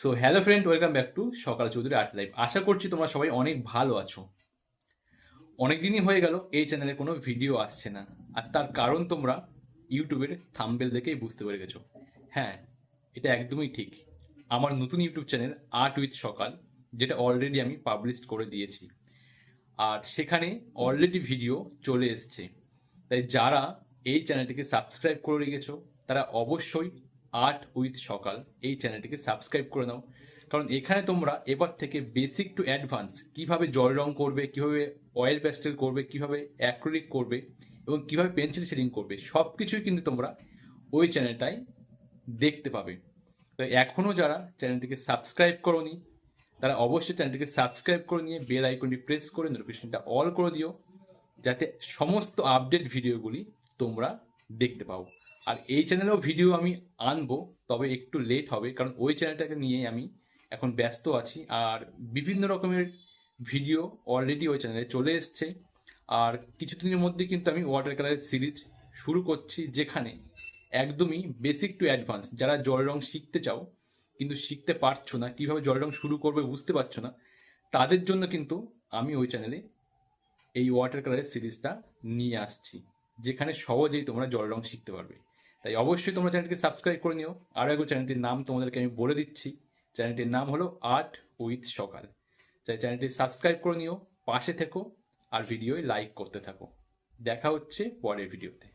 So hello friend welcome back to Sakal Chowdhury art life আশা করছি তোমরা সবাই অনেক ভালো আছো। অনেক দিনই হয়ে গেল, এই চ্যানেলে কোনো ভিডিও আসছে না। আর তার কারণ তোমরা ইউটিউবের থাম্বেল দেখেই বুঝতে পেরে গেছো। হ্যাঁ এটা একদমই ঠিক। আমার নতুন ইউটিউব চ্যানেল আর্ট উইথ সকাল যেটা অলরেডি আমি পাবলিশ করে দিয়েছি। আর সেখানে অলরেডি ভিডিও চলে এসছে। তাই যারা এই চ্যানেলটিকে সাবস্ক্রাইব করে রেখেছো, তারা অবশ্যই আর্ট উইথ সকাল এই চ্যানেলটিকে সাবস্ক্রাইব করে নাও। কারণ এখানে তোমরা এবার থেকে বেসিক টু অ্যাডভান্স কীভাবে জল রং করবে, কীভাবে অয়েল প্যাস্টেল করবে, কীভাবে অ্যাক্রিলিক করবে এবং কীভাবে পেন্সিল শেডিং করবে সব কিছুই কিন্তু তোমরা ওই চ্যানেলটাই দেখতে পাবে। তো এখনও যারা চ্যানেলটিকে সাবস্ক্রাইব করোনি, তারা অবশ্যই চ্যানেলটিকে সাবস্ক্রাইব করে নিয়ে বেল আইকনটি প্রেস করে নোটিফিকেশনটা অল করে দিও, যাতে সমস্ত আপডেট ভিডিওগুলি তোমরা দেখতে পাও। আর এই চ্যানেলেও ভিডিও আমি আনব, তবে একটু লেট হবে, কারণ ওই চ্যানেলটাকে নিয়ে আমি এখন ব্যস্ত আছি। আর বিভিন্ন রকমের ভিডিও অলরেডি ওই চ্যানেলে চলে এসছে। আর কিছুদিনের মধ্যে কিন্তু আমি ওয়াটার কালারের সিরিজ শুরু করছি, যেখানে একদমই বেসিক টু অ্যাডভান্স যারা জল রং শিখতে চাও, কিন্তু শিখতে পারছ না, কীভাবে জল রং শুরু করবে বুঝতে পারছ না, তাদের জন্য কিন্তু আমি ওই চ্যানেলে এই ওয়াটার কালারের সিরিজটা নিয়ে আসছি, যেখানে সহজেই তোমরা জল রং শিখতে পারবে। তাই অবশ্যই তোমরা চ্যানেলটিকে সাবস্ক্রাইব করে নিও। আরও একবার চ্যানেলটির নাম তোমাদেরকে আমি বলে দিচ্ছি। চ্যানেলটির নাম হলো আর্ট উইথ সকাল। তাই চ্যানেলটি সাবস্ক্রাইব করে নিও, পাশে থেকো আর ভিডিওয় লাইক করতে থাকো। দেখা হচ্ছে পরের ভিডিওতে।